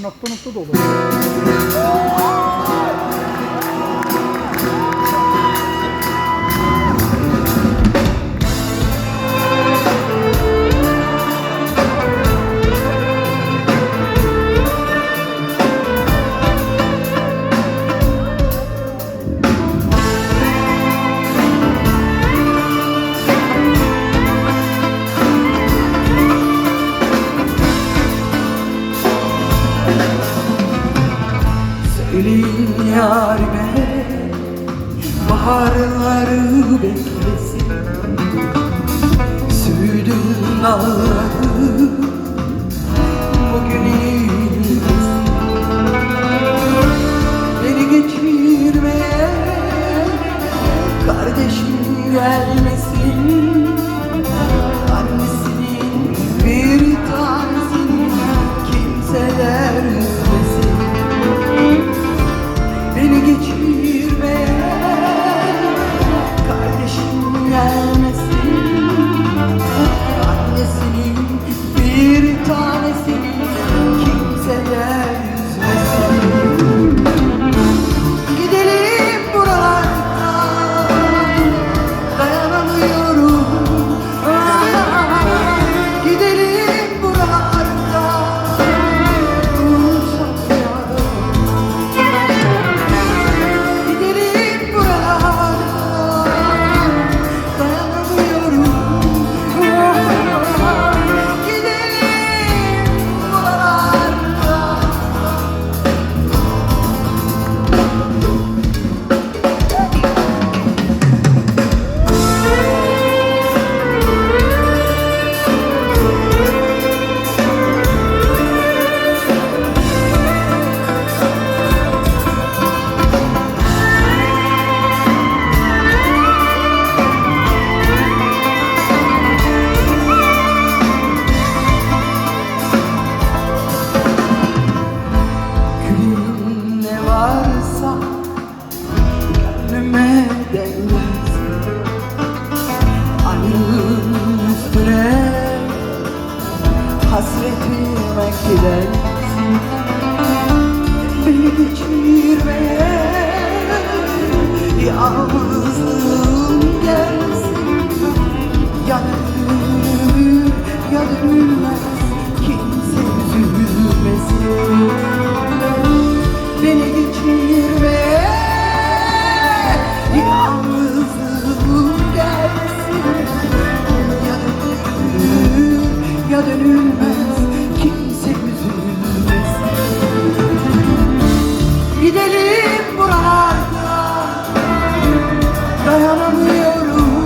鳴った鳴ったと思。Yarime Baharları Hasretime gider. Beni geçirmeye Yalnızlığım gelsin. Ya dönülür ya dönülmez Kimse üzülmesin. Beni geçirmeye Yalnızlığım gelsin. Ya dönülür ya dönülmez Dayanamıyorum